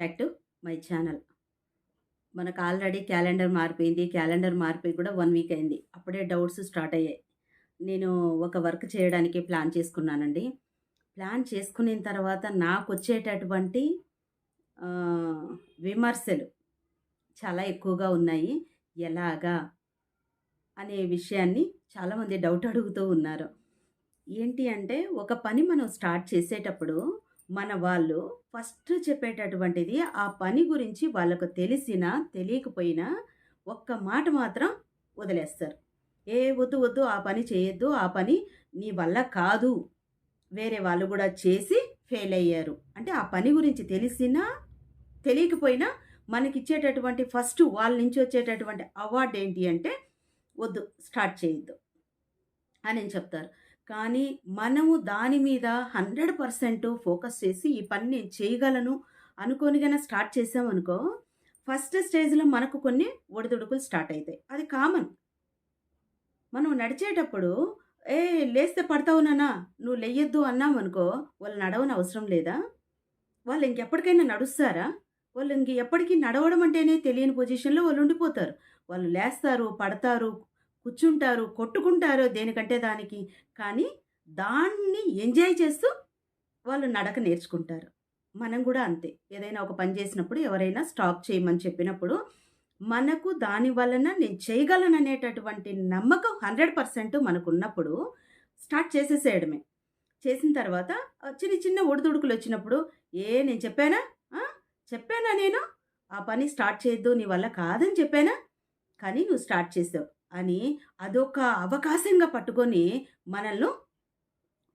Back to my channel మనకు already calendar మారిపోయింది. Calendar మారిపోయి కూడా వన్ వీక్ అయింది. అప్పుడే డౌట్స్ స్టార్ట్ అయ్యాయి. నేను ఒక వర్క్ చేయడానికి ప్లాన్ చేసుకున్నానండి. ప్లాన్ చేసుకున్న తర్వాత నాకు వచ్చేటటువంటి విమర్శలు చాలా ఎక్కువగా ఉన్నాయి. ఎలాగా అనే విషయాన్ని చాలామంది డౌట్ అడుగుతూ ఉన్నారు. ఏంటి అంటే ఒక పని మనం స్టార్ట్ చేసేటప్పుడు మన వాళ్ళు ఫస్ట్ చెప్పేటటువంటిది ఆ పని గురించి వాళ్ళకు తెలిసినా తెలియకపోయినా ఒక్క మాట మాత్రం వదిలేస్తారు. ఏ వద్దు వద్దు ఆ పని చేయొద్దు ఆ పని నీ వల్ల కాదు. వేరే వాళ్ళు కూడా చేసి ఫెయిల్ అయ్యారు. అంటే ఆ పని గురించి తెలిసినా తెలియకపోయినా మనకి ఇచ్చేటటువంటి ఫస్ట్ వాళ్ళ నుంచి వచ్చేటటువంటి అవార్డు ఏంటి అంటే వద్దు స్టార్ట్ చేయొద్దు అని చెప్తారు. కానీ మనము దాని మీద హండ్రెడ్ పర్సెంట్ ఫోకస్ చేసి ఈ పని నేను చేయగలను అనుకోనిగానే స్టార్ట్ చేసామనుకో ఫస్ట్ స్టేజ్లో మనకు కొన్ని ఒడిదుడుకులు స్టార్ట్ అవుతాయి అది కామన్. మనం నడిచేటప్పుడు ఏ లేస్తే పడతావు నానా నువ్వు లేయొద్దు అన్నామనుకో వాళ్ళు నడవని అవసరం లేదా? వాళ్ళు ఇంకెప్పటికైనా నడుస్తారా? వాళ్ళు ఇంక ఎప్పటికీ నడవడం అంటేనే తెలియని పొజిషన్లో వాళ్ళు ఉండిపోతారు. వాళ్ళు లేస్తారు పడతారు కూర్చుంటారు కొట్టుకుంటారు దేనికంటే దానికి. కానీ దాన్ని ఎంజాయ్ చేస్తూ వాళ్ళు నడక నేర్చుకుంటారు. మనం కూడా అంతే. ఏదైనా ఒక పని చేసినప్పుడు ఎవరైనా స్టాప్ చేయమని చెప్పినప్పుడు మనకు దాని వలన నేను చేయగలను అనేటటువంటి నమ్మకం హండ్రెడ్ పర్సెంట్ మనకున్నప్పుడు స్టార్ట్ చేసేసేయడమే. చేసిన తర్వాత చిన్న చిన్న ఒడిదుడుకులు వచ్చినప్పుడు ఏ నేను చెప్పానా? చెప్పానా నేను? ఆ పని స్టార్ట్ చేయొద్దు నీ వల్ల కాదని చెప్పానా? కానీ నువ్వు స్టార్ట్ చేసావు. అని అదొక అవకాశంగా పట్టుకొని మనల్ని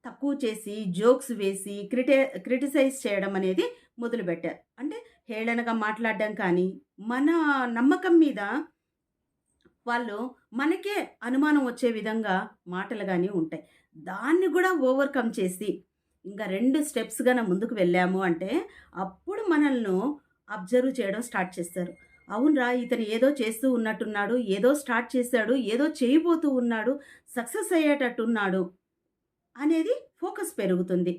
తక్కువ చేసి జోక్స్ వేసి క్రిటి క్రిటిసైజ్ చేయడం అనేది మొదలుపెట్టారు. అంటే హేళనగా మాట్లాడడం కానీ మన నమ్మకం మీద వాళ్ళు మనకే అనుమానం వచ్చే విధంగా మాటలు కానీ ఉంటాయి. దాన్ని కూడా ఓవర్కమ్ చేసి ఇంకా రెండు స్టెప్స్ గాన ముందుకు వెళ్ళాము అంటే అప్పుడు మనల్ని అబ్జర్వ్ చేయడం స్టార్ట్ చేస్తారు. అవునరా ఇతను ఏదో చేస్తూ ఉన్నట్టున్నాడు ఏదో స్టార్ట్ చేశాడు ఏదో చేయబోతూ ఉన్నాడు సక్సెస్ అయ్యేటట్టున్నాడు అనేది ఫోకస్ పెరుగుతుంది.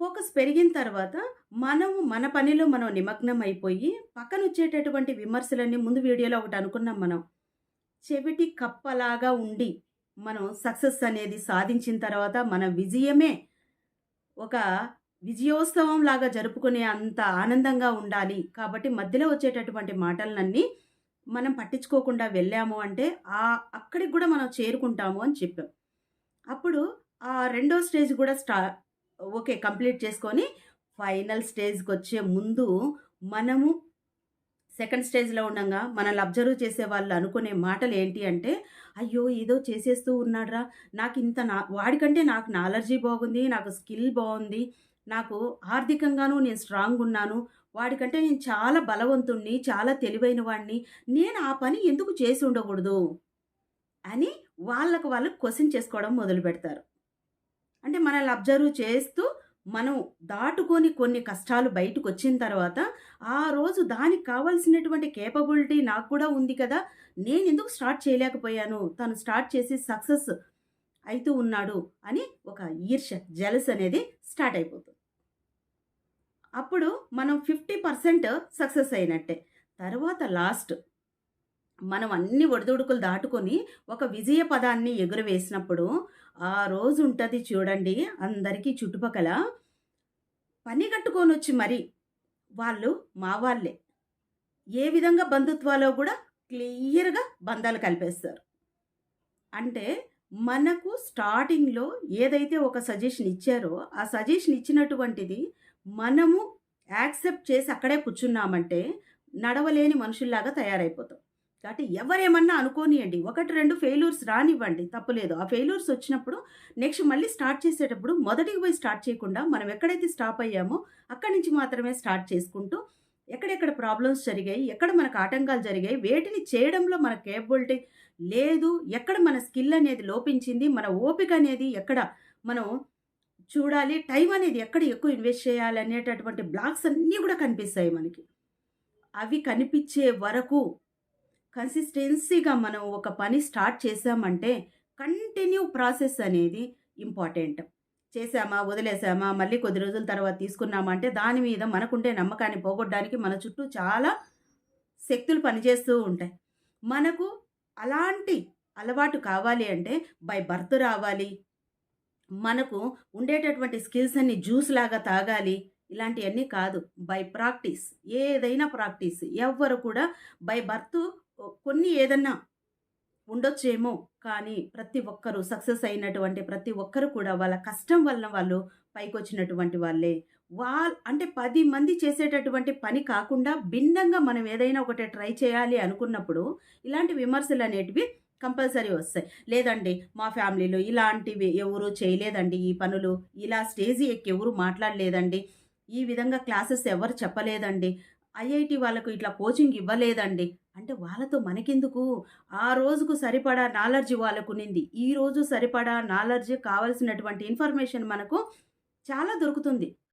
ఫోకస్ పెరిగిన తర్వాత మనము మన పనిలో మనం నిమగ్నం అయిపోయి పక్కన వచ్చేటటువంటి విమర్శలన్నీ ముందు వీడియోలో ఒకటి అనుకున్నాం మనం. చెవిటి కప్పలాగా ఉండి మనం సక్సెస్ అనేది సాధించిన తర్వాత మన విజయమే ఒక విజయోత్సవం లాగా జరుపుకునే అంత ఆనందంగా ఉండాలి. కాబట్టి మధ్యలో వచ్చేటటువంటి మాటలన్నీ మనం పట్టించుకోకుండా వెళ్ళాము అంటే ఆ అక్కడికి కూడా మనం చేరుకుంటాము అని చెప్పాం. అప్పుడు ఆ రెండో స్టేజ్ కూడా స్టా ఓకే కంప్లీట్ చేసుకొని ఫైనల్ స్టేజ్కి వచ్చే ముందు మనము సెకండ్ స్టేజ్లో ఉండగా మనల్ని అబ్జర్వ్ చేసే వాళ్ళు అనుకునే మాటలు ఏంటి అంటే అయ్యో ఏదో చేసేస్తూ ఉన్నాడ్రా. నాకు ఇంత నా వాడికంటే నాకు నాలెడ్జీ బాగుంది నాకు స్కిల్ బాగుంది నాకు ఆర్థికంగాను నేను స్ట్రాంగ్ ఉన్నాను. వాడికంటే నేను చాలా బలవంతుణ్ణి చాలా తెలివైన వాడిని నేను ఆ పని ఎందుకు చేసి ఉండకూడదు? అని వాళ్ళకు వాళ్ళు క్వశ్చన్ చేసుకోవడం మొదలు పెడతారు. అంటే మనల్ని అబ్జర్వ్ చేస్తూ మనం దాటుకొని కొన్ని కష్టాలు బయటకు వచ్చిన తర్వాత ఆ రోజు దానికి కావాల్సినటువంటి కేపబిలిటీ నాకు కూడా ఉంది కదా. నేను ఎందుకు స్టార్ట్ చేయలేకపోయాను? తను స్టార్ట్ చేసి సక్సెస్ అవుతూ ఉన్నాడు అని ఒక ఈర్ష జలస్ అనేది స్టార్ట్ అయిపోతుంది. అప్పుడు మనం ఫిఫ్టీ పర్సెంట్ సక్సెస్ అయినట్టే. తర్వాత లాస్ట్ మనం అన్ని ఒడిదుడుకులు దాటుకొని ఒక విజయ పదాన్ని ఎగురవేసినప్పుడు ఆ రోజు ఉంటుంది చూడండి అందరికీ చుట్టుపక్కల పని కట్టుకొని వచ్చి మరి వాళ్ళు మా వాళ్ళే. ఏ విధంగా బంధుత్వాలో కూడా క్లియర్గా బంధాలు కలిపేస్తారు. అంటే మనకు స్టార్టింగ్లో ఏదైతే ఒక సజెషన్ ఇచ్చారో ఆ సజెషన్ ఇచ్చినటువంటిది మనము యాక్సెప్ట్ చేసి అక్కడే కూర్చున్నామంటే నడవలేని మనుషుల్లాగా తయారైపోతాం. కాబట్టి ఎవరేమన్నా అనుకోనియండి ఒకటి రెండు ఫెయిల్యూర్స్ రానివ్వండి తప్పులేదు. ఆ ఫెయిల్యూర్స్ వచ్చినప్పుడు నెక్స్ట్ మళ్ళీ స్టార్ట్ చేసేటప్పుడు మొదటికి పోయి స్టార్ట్ చేయకుండా మనం ఎక్కడైతే స్టాప్ అయ్యామో అక్కడి నుంచి మాత్రమే స్టార్ట్ చేసుకుంటూ ఎక్కడెక్కడ ప్రాబ్లమ్స్ జరిగాయి ఎక్కడ మనకు ఆటంకాలు జరిగాయి వేటిని చేయడంలో మన కేపబిలిటీ లేదు ఎక్కడ మన స్కిల్ అనేది లోపించింది మన ఓపిక అనేది ఎక్కడ మనం చూడాలి టైం అనేది ఎక్కడ ఎక్కువ ఇన్వెస్ట్ చేయాలి అనేటటువంటి బ్లాక్స్ అన్నీ కూడా కనిపిస్తాయి మనకి. అవి కనిపించే వరకు కన్సిస్టెన్సీగా మనం ఒక పని స్టార్ట్ చేసామంటే కంటిన్యూ ప్రాసెస్ అనేది ఇంపార్టెంట్. చేశామా, వదిలేసామా, మళ్ళీ కొద్ది రోజుల తర్వాత తీసుకున్నామా అంటే దాని మీద మనకుండే నమ్మకాన్ని పోగొట్టడానికి మన చుట్టూ చాలా శక్తులు పనిచేస్తూ ఉంటాయి. మనకు అలాంటి అలవాటు కావాలి అంటే బై బర్త్ రావాలి. మనకు ఉండేటటువంటి స్కిల్స్ అన్ని జ్యూస్ లాగా తాగాలి. ఇలాంటివన్నీ కాదు. By practice. ఏదైనా ప్రాక్టీస్. ఎవ్వరు కూడా బై బర్త్ కొన్ని ఏదన్నా ఉండొచ్చేమో, కానీ ప్రతి ఒక్కరు సక్సెస్ అయినటువంటి ప్రతి ఒక్కరు కూడా వాళ్ళ కష్టం వలన వాళ్ళు పైకొచ్చినటువంటి వాళ్ళే. వాల్ అంటే పది మంది చేసేటటువంటి పని కాకుండా భిన్నంగా మనం ఏదైనా ఒకటి ట్రై చేయాలి అనుకున్నప్పుడు, ఇలాంటి విమర్శలు అనేటివి కంపల్సరీ వస్తాయి. లేదండి మా ఫ్యామిలీలో ఇలాంటివి ఎవరు చేయలేదండి ఈ పనులు. ఇలా స్టేజి ఎక్కి ఎవరు మాట్లాడలేదండి. ఈ విధంగా క్లాసెస్ ఎవరు చెప్పలేదండి. ఐఐటి వాళ్ళకు ఇట్లా కోచింగ్ ఇవ్వలేదండి. అంటే వాళ్ళతో మనకెందుకు? ఆ రోజుకు సరిపడా నాలెడ్జ్ వాళ్ళకునింది. రోజు సరిపడా నాలెడ్జ్ కావాల్సినటువంటి ఇన్ఫర్మేషన్ మనకు చాలా దొరుకుతుంది.